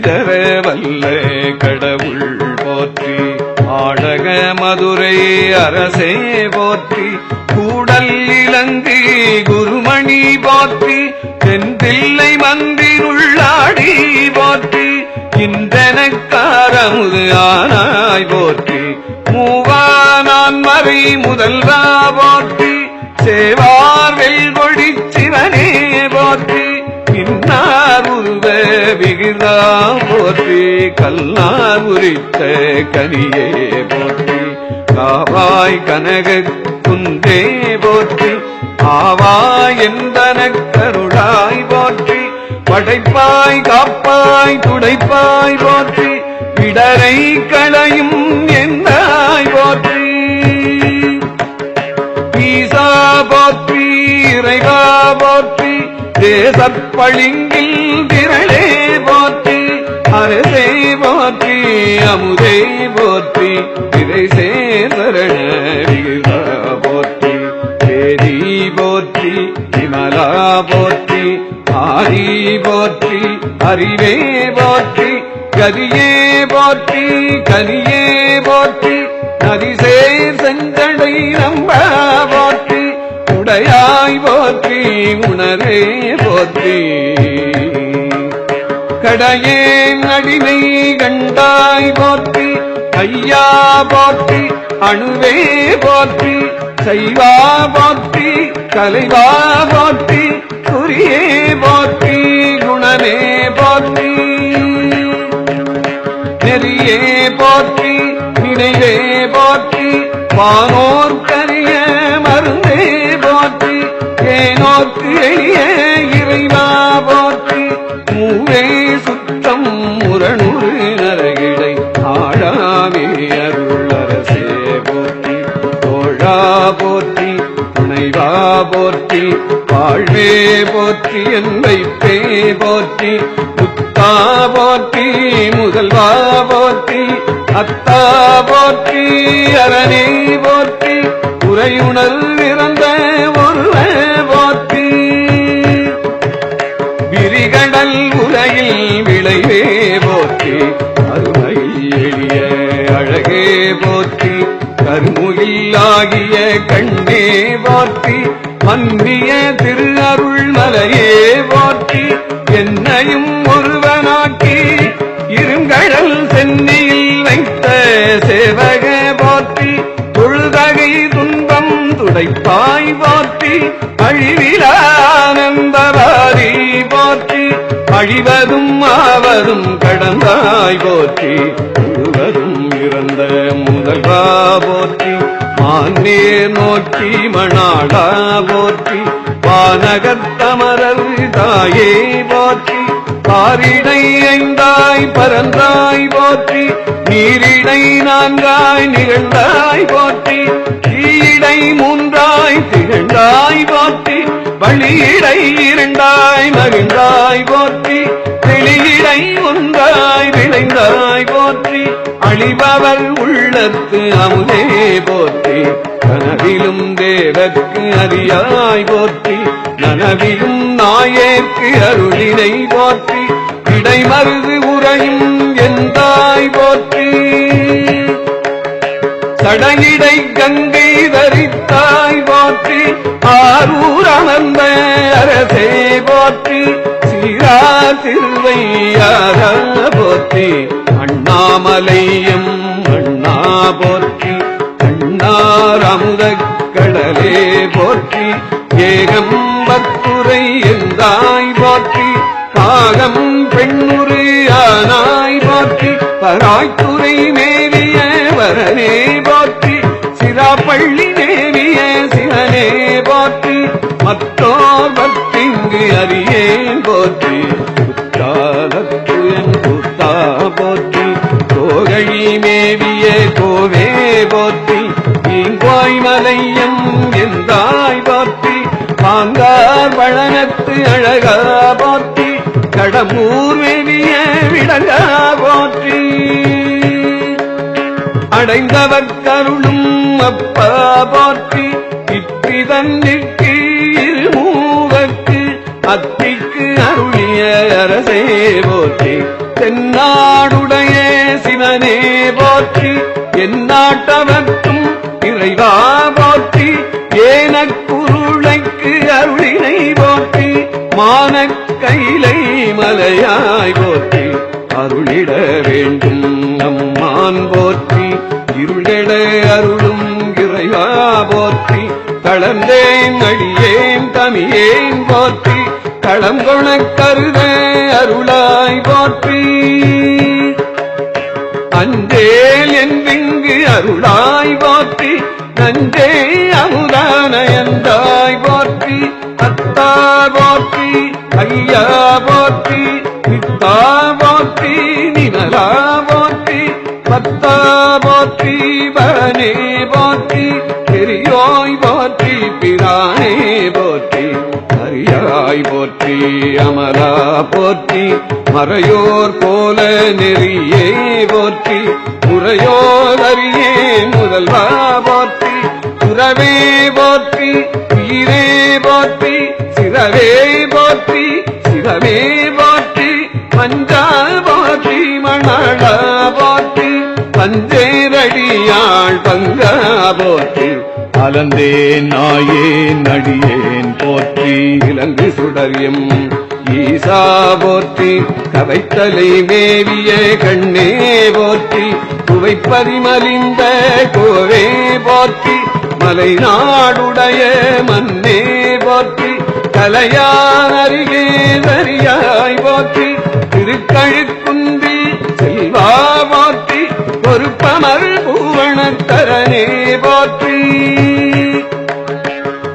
கைதர வல்ல கடவுள் போற்றி. ஆடக மதுரை அரசே போற்றி. கூடல் இலங்கை குருமணி போற்றி. தென்தில்லை மந்திருள்ளாடி போற்றி. இந்தனக்காரமுது ஆனாய் போற்றி. மூவானான் மறை முதல்வா போற்றி. சேவார் வெல்கொடி சிவனே போற்றி. பின்னா உருவ விகிதா போற்றி கல்லா உரித்த கனியே போற்றி. காவாய் கனக குந்தே போற்றி. ஆவாய் எந்தன கருளாய் போற்றி. படைப்பாய் காப்பாய் துடைப்பாய் போற்றி. இடரை களையும் என்ன தேசப்பளிங்கில் திரளே போற்றி அரசே போற்றி அமுதை போற்றி திரை சேதரண போற்றி தேதி போற்றி விமலா போற்றி ஆதி போற்றி அறிவே போற்றி கதியே போற்றி கனியே போற்றி நதிசேர் உடையாய் போற்றி உணரே போற்றி. கடையே நடினை கண்டாய் போற்றி ஐயா போற்றி அணுவே போற்றி செய்வா போற்றி கலைவா போற்றி குறியே போற்றி குணமே போற்றி. நெறியே போற்றி நினைவே போற்றி வானோர் கரிய மருந்தே ஏனோர்க்கு எளிய இறைவா போற்றி மூவே சுத்தம் முரணுறு நரகிடை ஆழாமே அருளரசே போற்றி. தோழா போற்றி துணைவா போற்றி வாழ்வே போற்றி என்பைப்பே போற்றி. முத்தா போற்றி முதல்வா போற்றி அத்தா போற்றி அரணே போற்றி. உரையுணல் இறந்த ஒருவே போற்றி விரிகடல் உரையில் விளைவே போற்றி. அருமை எளிய அழகே போற்றி. கருமுகில்லாகிய கண்ணே போற்றி மன்னிய திரு அருள் மலையே போற்றி என்னையும் ஒரு துடைப்பாய் போற்றி அழிவிலானந்தவாரி போற்றி அழிவதும் ஆவதும் கடந்தாய் போற்றி முழுவதும் இறந்த முதல்வா போற்றி மான்னேர் நோக்கி மணாடா போற்றி வானகத்தமரர் தாயே போற்றி பாரிடை ஐந்தாய் பரந்தாய் போற்றி நீரிடை நான்காய் நிகழ்ந்தாய் போற்றி மூன்றாய் திகழ்ந்தாய் போற்றி வழியிடை இரண்டாய் மகிழ்ந்தாய் போற்றி வெளியிடை ஒன்றாய் விளைந்தாய் போற்றி அழிபவர் உள்ளத்து அமுதே போற்றி கனவிலும் தேவர்க்கு அறியாய் போற்றி நனவிலும் நாயேற்கு அருளினை போற்றி இடைமருது உரையும் எந்தாய் போற்றி. சடங்கிடை கங்கை தரித்தாய் போற்றி ஆரூர் அமர்ந்த அரசை போற்றி சீரா திருவையார போற்றி அண்ணாமலையும் அண்ணா போற்றி அண்ணாரமுத கடலே போற்றி ஏகம்பத்துரை எந்தாய் போற்றி பாகம் பெண்ணுரு போற்றி பராய்த்துறை மேவிய வரனே போற்றி சிராப்பள்ளி மேவிய சிவனே போற்றி மற்றோர் பத்திங்கு அறியேன் போற்றி. குற்றாலத்துயன் கூத்தா போற்றி கோகழி மேவிய கோவே போற்றி. இங்காய் மலையம் எந்தாய் போற்றி பாங்கார் வழனத்து அழகா போற்றி. கடமூர் மேவிய விடங்கா அடைந்தவர் கருளும் அப்பா போற்றி இற்றி தன்னிற்கு இருமூவர்க்கு அத்திக்கு அருளிய அரசே போற்றி. தென்னாடுடைய சிவனே போற்றி எந்நாட்டவர்க்கும் இறைவா போற்றி. ஏனக்குருளைக்கு அருளினை போற்றி மானக் கைலை மலையாய் போற்றி. அருளிட வேண்டும் நம்மான் போற்றி. அருளும் இறைவா போற்றி தளர்ந்தேன் அடியேன் தமியேன் போற்றி களங்கொண கருத அருளாய் போற்றி. அஞ்சேல் என்பிங்கு அருளாய் போற்றி நஞ்சே அமுதானயந்தாய் போற்றி. அத்தா போற்றி ஐயா போற்றி பித்தா போற்றி நிமலா பத்தா போற்றி பரனே போற்றி பெரியோய் போற்றி பிரானே போற்றி அரியாய் போற்றி அமலா போற்றி மறையோர் போல நெறியே போற்றி முறையோர் அறியே முதல்வா போற்றி துறவே போற்றி உயிரே போற்றி சிறவே போற்றி சிறவே போற்றி மஞ்சா போற்றி மணாளா பஞ்சேரடியாள் பங்கா போற்றி அலந்தேன் நாயேன் நடியேன் போற்றி. இலங்கு சுடரியம் ஈசா போற்றி கவைத்தலை மேவிய கண்ணே போற்றி. குவை பரிமலிந்த கோவே போற்றி. மலை நாடுடைய மன்னே போற்றி. கலையான் அருகே சரியாய் போற்றி. திருக்கழுக்குன்றி செல்வா போற்றி. பொறுப்பமர் பூவணத்தரனே போற்றி.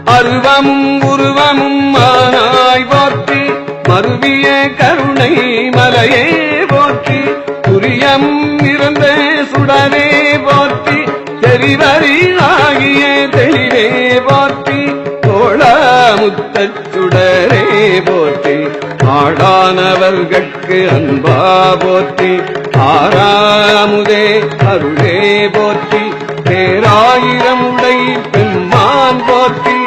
அருவமும் உருவமும் மானாய் போற்றி. மருவிய கருணை மலையே போற்றி. துரியமும் இருந்த சுடரே போற்றி. தெரிவரி ஆகிய தெளிவே போற்றி. தோளாமுத்தச் சுடரே போற்றி. ஆடானவர்கட்கு அன்பா போற்றி. ஆறாமுதே அருளே போற்றி பேராயிரம் உடை பெம்மான் போற்றி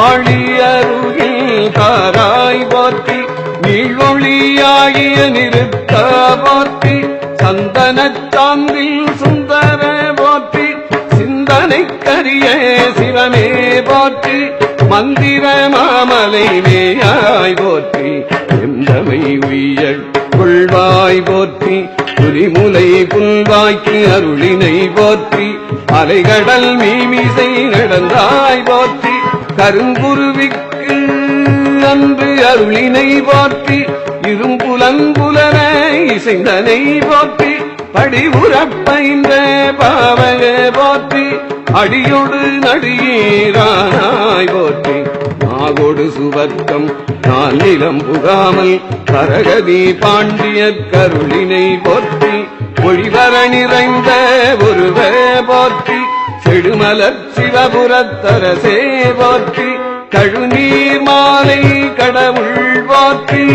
ஆழியருகில் தாராய் போற்றி நீழொழியாகிய நிறுத்த போற்றி சந்தனத்தாந்தில் சுந்தர போற்றி சிந்தனைக்கரிய சிவமே போற்றி மந்திர மாமலை மேயாய் போற்றி எந்தமை உய்ய கொள்வாய் போற்றி புலிமுலை புல்வாய்க்கு அருளினை போற்றி அலைகடல் மீமிசை நடந்தாய் போற்றி கருங்குருவிக்கு அன்று அருளினை போற்றி இரும்புலங்குலர இசைந்தனை போற்றி படிவுறப்பைந்த பாவக போற்றி அடியொடு நடிகீரானாய் போற்றி. நாகோடு சுவர்க்கம். நான் நிலம் புகாமல் கரகதி பாண்டிய கருளினை போற்றி ஒளிவர நிறைந்த ஒருவே போற்றி செடுமலர் சிவபுரத்தரசே போற்றி கழுநீர் மாலை கடவுள் போற்றி.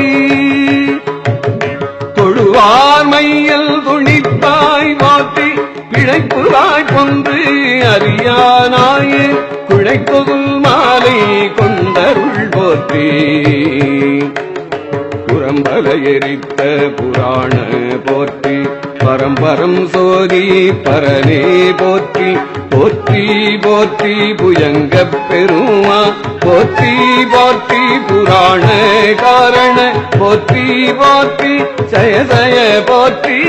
தொழுவார் மையல் துணிப்பாய் போற்றி பிழைப்புவாய் கொன்று அறியானாயே குழைத்தொகுல் மாலை கொண்டருள் போற்றி. புறம்பல எரித்த புராண போற்றி. பரம்பரம் சோதி பரனே போற்றி. போற்றி போற்றி புயங்க பெருமா. போற்றி போற்றி புராண காரண. போற்றி போற்றி ஜய ஜய போற்றி.